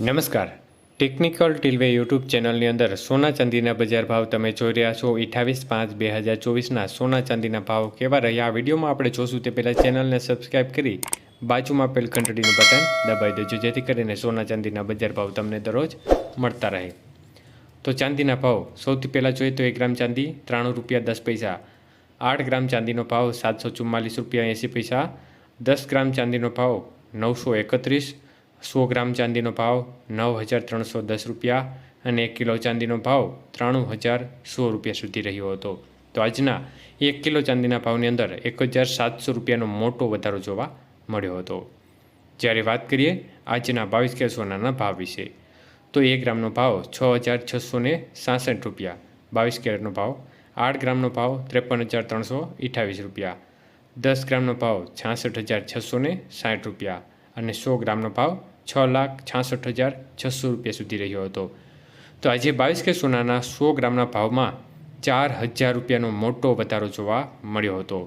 નમસ્કાર. Technical ટીલવે YouTube ચેનલની અંદર સોના ચાંદીના બજાર ભાવ તમે જોઈ રહ્યા છો. અઠ્ઠાવીસ પાંચ બે હજાર ચોવીસના સોના ચાંદીના ભાવ કેવા રહ્યા? આ વિડીયોમાં આપણે જોશું તે પહેલાં ચેનલને સબસ્ક્રાઈબ કરી બાજુમાં આપેલ ઘંટડીનું બટન દબાવી દેજો, જેથી કરીને સોના ચાંદીના બજાર ભાવ તમને દરરોજ મળતા રહે. તો ચાંદીના ભાવ સૌથી પહેલાં જોઈએ તો એક ગ્રામ ચાંદી ત્રાણું રૂપિયા દસ પૈસા. આઠ ગ્રામ ચાંદીનો ભાવ સાતસો ચુમ્માલીસ રૂપિયા એંસી પૈસા. દસ ગ્રામ ચાંદીનો ભાવ નવસો એકત્રીસ. સો ગ્રામ ચાંદીનો ભાવ નવ હજાર ત્રણસો દસ રૂપિયા અને એક કિલો ચાંદીનો ભાવ ત્રાણું હજાર સો રૂપિયા સુધી રહ્યો હતો. તો આજના એક કિલો ચાંદીના ભાવની અંદર એક હજાર સાતસો રૂપિયાનો મોટો વધારો જોવા મળ્યો હતો. જ્યારે વાત કરીએ આજના બાવીસ કે સોનાના ભાવ વિશે, તો એક ગ્રામનો ભાવ છ હજાર છસો ને સાસઠ રૂપિયા, બાવીસ કેરેટનો ભાવ આઠ ગ્રામનો ભાવ ત્રેપન હજાર ત્રણસો અઠ્ઠાવીસ રૂપિયા, દસ ગ્રામનો ભાવ છાસઠ હજાર છસો ને સાઠ રૂપિયા અને સો ગ્રામનો ભાવ છ લાખ છાસઠ હજાર છસો રૂપિયા સુધી રહ્યો હતો. તો આજે બાવીસ કે સોનાના સો ગ્રામના ભાવમાં ચાર હજાર રૂપિયાનો મોટો વધારો જોવા મળ્યો હતો.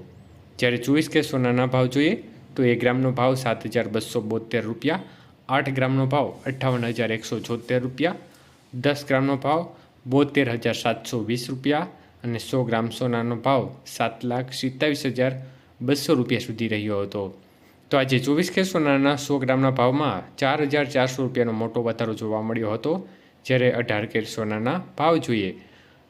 જ્યારે ચોવીસ કે સોનાના ભાવ જોઈએ, તો એક ગ્રામનો ભાવ સાત હજાર બસો બોતેર રૂપિયા, આઠ ગ્રામનો ભાવ અઠ્ઠાવન હજાર એકસો છોતેર રૂપિયા, દસ ગ્રામનો ભાવ બોતેર હજાર સાતસો વીસ રૂપિયા અને સો ગ્રામ સોનાનો ભાવ સાત લાખ સિત્તાવીસ હજાર બસો રૂપિયા સુધી રહ્યો હતો. તો આજે ચોવીસ કે સોનાના સો ગ્રામના ભાવમાં ચાર હજાર ચારસો રૂપિયાનો મોટો વધારો જોવા મળ્યો હતો, જ્યારે અઢાર કેર સોનાના ભાવ જોઈએ.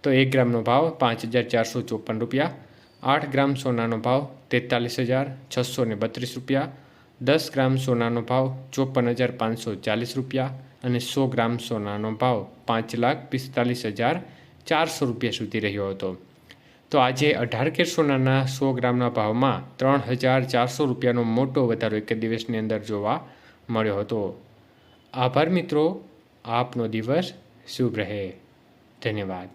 તો એક ગ્રામનો ભાવ પાંચ હજાર ચારસો ચોપન રૂપિયા, આઠ ગ્રામ સોનાનો ભાવ તેતાલીસ હજાર છસો ને બત્રીસ રૂપિયા, દસ ગ્રામ સોનાનો ભાવ ચોપન હજાર પાંચસો ચાલીસ રૂપિયા અને સો ગ્રામ સોનાનો ભાવ પાંચ લાખ પિસ્તાલીસ હજાર ચારસો રૂપિયા સુધી રહ્યો હતો. તો આજે અઢાર કેર સોનાના સો ગ્રામના ભાવમાં ત્રણ હજાર ચારસો રૂપિયાનો મોટો વધારો એક દિવસની અંદર જોવા મળ્યો હતો. આભાર મિત્રો, આપનો દિવસ શુભ રહે. ધન્યવાદ.